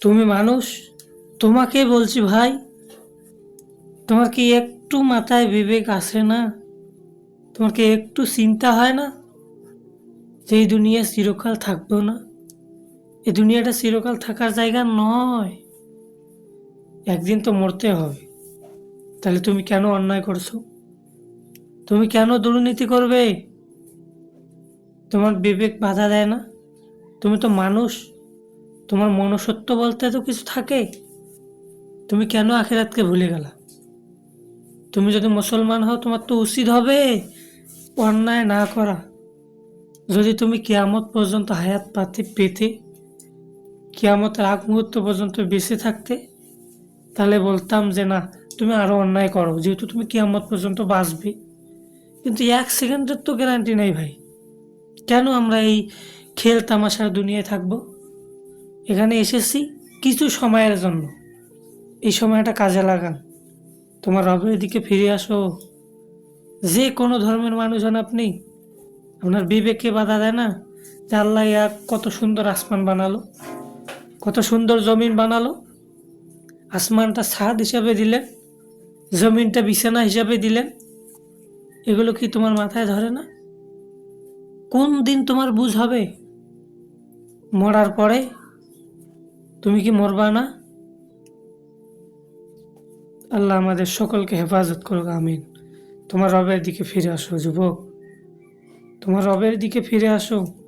তুমি মানুষ? তোমাকে বলছি ভাই তোমার কি একটু মাথায় বিবেক আসে না? তোমার কি একটু চিন্তা হয় না? যে এই দুনিয়া চিরকাল থাকব না? এই দুনিয়াটা চিরকাল থাকার জায়গা নয়। একদিন তো মরতে হবে। তাহলে তুমি কেন অন্যায় করছ? তুমি কেন দুর্নীতি করবে? তোমার বিবেক বাধা দেয় না? তুমি তো মানুষ। তোমার মনুষ্যত্ব বলতে তো কিছু থাকে? তুমি কেন আখেরাতকে ভুলে গেলা? তুমি যদি মুসলমান হও, তোমার তো উচিত হবে অন্যায় না করা। যদি তুমি কিয়ামত পর্যন্ত হায়াত পাতে, পেতে, কিয়ামতের আগ মুহূর্ত পর্যন্ত বেঁচে থাকতে, তাহলে বলতাম যে না, তুমি আরও অন্যায় করো। যেহেতু তুমি কিয়ামত পর্যন্ত বাঁচবে। কিন্তু এক সেকেন্ডের তো গ্যারান্টি নেই ভাই। কেন আমরা এই খেল তামাশার দুনিয়ায় থাকব? এখানে এসেছি কিছু সময়ের জন্য। এই সময়টা কাজে লাগান। তোমার রবের দিকে ফিরে আসো। যে কোনো ধর্মের মানুষ হন আপনি। আপনার বিবেককে বাধা দেয় না যে আল্লাহ কত সুন্দর আসমান বানালো, কত সুন্দর জমিন বানালো। আসমানটা ছাদ হিসাবে দিলেন, জমিনটা বিছানা হিসাবে দিলেন। এগুলো কি তোমার মাথায় ধরে না? কোন দিন তোমার বুঝ হবে? মরার পরে তুমি কি মরবা না? আল্লাহ আমাদের সকলকে হেফাজত করুক, আমিন। তোমার রবের দিকে ফিরে আসো, যুবক। তোমার রবের দিকে ফিরে আসো।